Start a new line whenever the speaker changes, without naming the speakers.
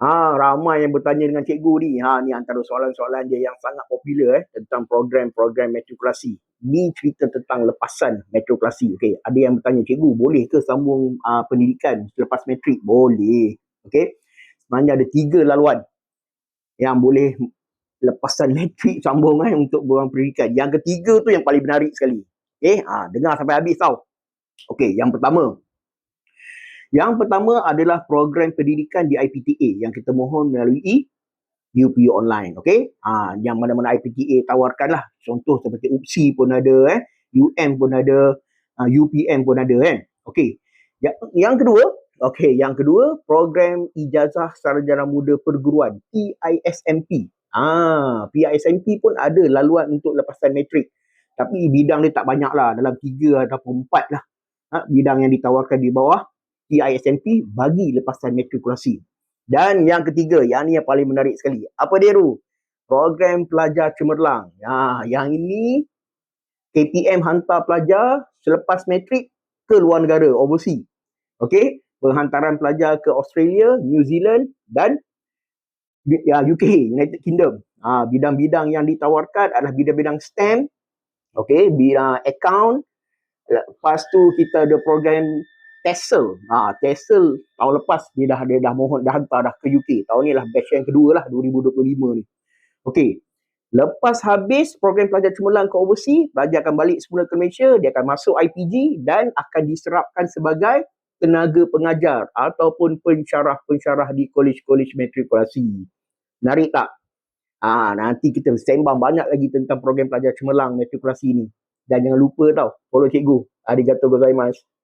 Ha, ramai yang bertanya dengan cikgu ni. Ha, ni antara soalan-soalan dia yang sangat popular eh, tentang program-program matrikulasi. Ni cerita tentang lepasan matrikulasi. Okey, ada yang bertanya, cikgu boleh ke sambung uh, pendidikan selepas matrik? Boleh. Okey. Sebenarnya ada tiga laluan yang boleh lepasan matrik sambung eh, untuk beruang pendidikan. Yang ketiga tu yang paling menarik sekali. Okey, ha, dengar sampai habis tau. Okey, yang pertama, yang pertama adalah program pendidikan di IPTA yang kita mohon melalui UPU online. Okay? Ha, yang mana-mana IPTA tawarkan lah. Contoh seperti UPSI pun ada, eh. UM pun ada, uh, ha, UPM pun ada. Eh. Okay. Yang, yang kedua, okay, yang kedua program ijazah sarjana muda perguruan PISMP. Ah, ha, PISMP pun ada laluan untuk lepasan matrik. Tapi bidang dia tak banyak lah. Dalam tiga atau empat lah. Ha, bidang yang ditawarkan di bawah PISMP bagi lepasan matrikulasi. Dan yang ketiga, yang ni yang paling menarik sekali. Apa dia tu? Program pelajar cemerlang. Ha, yang ini KPM hantar pelajar selepas matrik ke luar negara, overseas. Okey, penghantaran pelajar ke Australia, New Zealand dan ya, UK, United Kingdom. Ha, bidang-bidang yang ditawarkan adalah bidang-bidang STEM, okey, bidang account. Lepas tu kita ada program Tesla. Ha, Tesla tahun lepas dia dah dia dah mohon dah hantar dah ke UK. Tahun ni lah batch yang kedua lah 2025 ni. Okey. Lepas habis program pelajar cemerlang ke overseas, pelajar akan balik semula ke Malaysia, dia akan masuk IPG dan akan diserapkan sebagai tenaga pengajar ataupun pensyarah-pensyarah di kolej-kolej matrikulasi. Menarik tak? Ah, ha, nanti kita sembang banyak lagi tentang program pelajar cemerlang matrikulasi ni. Dan jangan lupa tau, follow cikgu. Arigatou gozaimasu.